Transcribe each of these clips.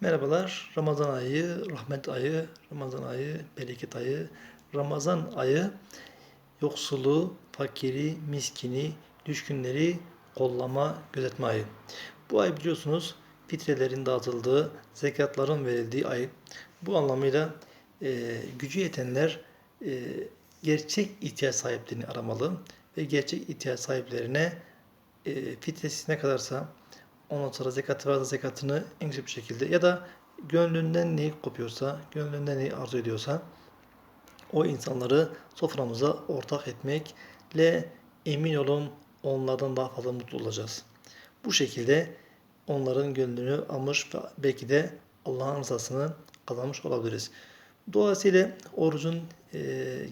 Merhabalar. Ramazan ayı, rahmet ayı, Ramazan ayı, bereket ayı, Ramazan ayı yoksulu, fakiri, miskini, düşkünleri kollama, gözetme ayı. Bu ay biliyorsunuz fitrelerin dağıtıldığı, zekatların verildiği ay. Bu anlamıyla e, gücü yetenler e, gerçek ihtiyaç sahiplerini aramalı ve gerçek ihtiyaç sahiplerine e, fitresi ne kadarsa ondan sonra zekatı varsa zekatını en güzel bir şekilde ya da gönlünden ne kopuyorsa, gönlünden ne arzu ediyorsa o insanları soframıza ortak etmekle emin olun onlardan daha fazla mutlu olacağız. Bu şekilde onların gönlünü almış ve belki de Allah'ın rızasını kazanmış olabiliriz. Dolayısıyla orucun e,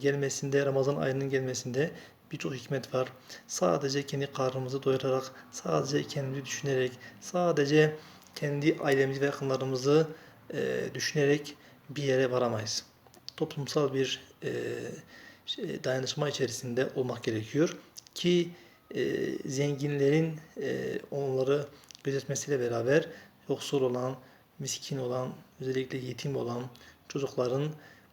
gelmesinde, Ramazan ayının gelmesinde birçok hikmet var. Sadece kendi karnımızı doyurarak, sadece kendimizi düşünerek, sadece kendi ailemizi ve yakınlarımızı e, düşünerek bir yere varamayız. Toplumsal bir e, şey, dayanışma içerisinde olmak gerekiyor ki e, zenginlerin e, onları gözetmesiyle beraber yoksul olan, miskin olan, özellikle yetim olan çocukların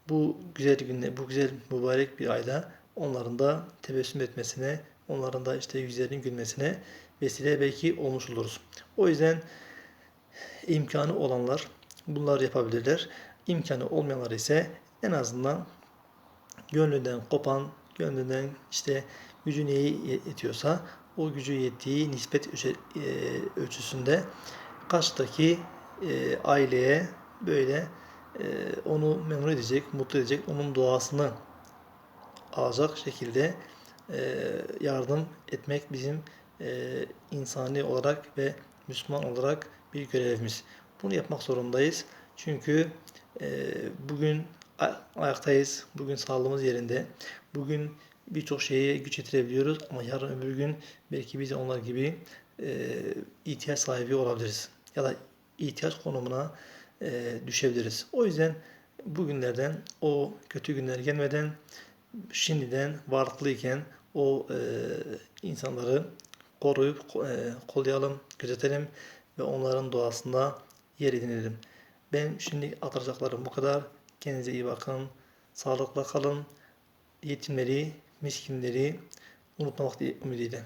bu güzel günde, bu güzel mübarek bir ayda onların da tebessüm etmesine, onların da işte yüzlerinin gülmesine vesile belki olmuş oluruz. O yüzden imkanı olanlar bunlar yapabilirler. İmkanı olmayanlar ise en azından gönlünden kopan, gönlünden işte gücü neyi yetiyorsa o gücü yettiği nispet ölçüsünde karşıdaki e, aileye böyle e, onu memnun edecek, mutlu edecek, onun duasını alacak şekilde e, yardım etmek bizim e, insani olarak ve Müslüman olarak bir görevimiz. Bunu yapmak zorundayız. Çünkü e, bugün ayaktayız, bugün sağlığımız yerinde, bugün birçok şeye güç yetirebiliyoruz ama yarın öbür gün belki biz onlar gibi e, ihtiyaç sahibi olabiliriz. Ya da ihtiyaç konumuna e, düşebiliriz. O yüzden bugünlerden o kötü günler gelmeden şimdiden varlıklıyken o e, insanları koruyup e, kollayalım, gözetelim ve onların doğasında yer edinelim. Ben şimdi atacaklarım bu kadar. Kendinize iyi bakın. Sağlıkla kalın. Yetimleri, miskinleri unutmamak ümidiyle.